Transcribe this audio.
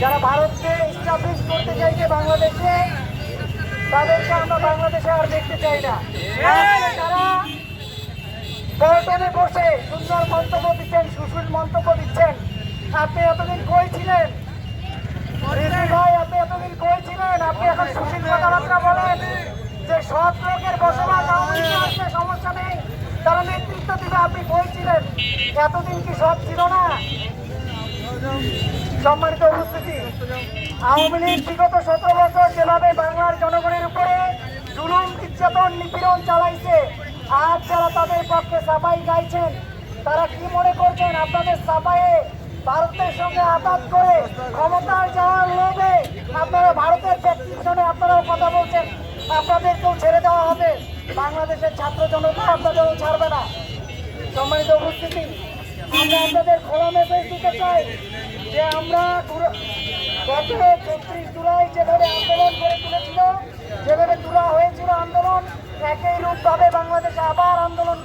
যারা ভারতকে স্টাবলিশ করতে চাইছে বাংলাদেশে, তাদেরকে আমরা বাংলাদেশে আর দেখতে চাই না। তারা পল্টনে বসে সুন্দর মন্তব্য দিচ্ছেন, সুশীল মন্তব্য দিচ্ছেন। আপনি এতদিন কই ছিলেন? ভাই, আপনি এতদিন কই আপনি এখন সুশীল কথাবার্তা বলেন যে সৎ লোকের বসবাস আসলে সমস্যা নেই। তারা নেতৃত্ব দিবে, আপনি কই এতদিন কি সৎ ছিল না? সম্মানিত উপস্থিতি, আওয়ামী লীগ বিগত সতেরো বছর যেভাবে বাংলার জনগণের উপরে জুলুম, নির্যাতন, নিপীড়ন চালাইছে, আজ যারা তাদের পক্ষে সাফাই গাইছেন তারা কি মনে করছেন আপনাদের সাফাইয়ে ভারতের সঙ্গে আঘাত করে ক্ষমতার যাওয়ার লোভে আপনারা ভারতের প্রেসক্রিপশনে আপনারাও কথা বলছেন, আপনাদেরকেও ছেড়ে দেওয়া হবে। বাংলাদেশের ছাত্র জনতা আপনাদেরও ছাড়বে না। সম্মানিত উপস্থিতি, আমরা আপনাদের খোলা মেসেজ দিতে চাই। যে আমরা গত চৌত্রিশ জুলাই যেভাবে আন্দোলন করে তুলেছিল, যেভাবে তুলা হয়েছিল আন্দোলন, একই রূপভাবে বাংলাদেশে আবার আন্দোলন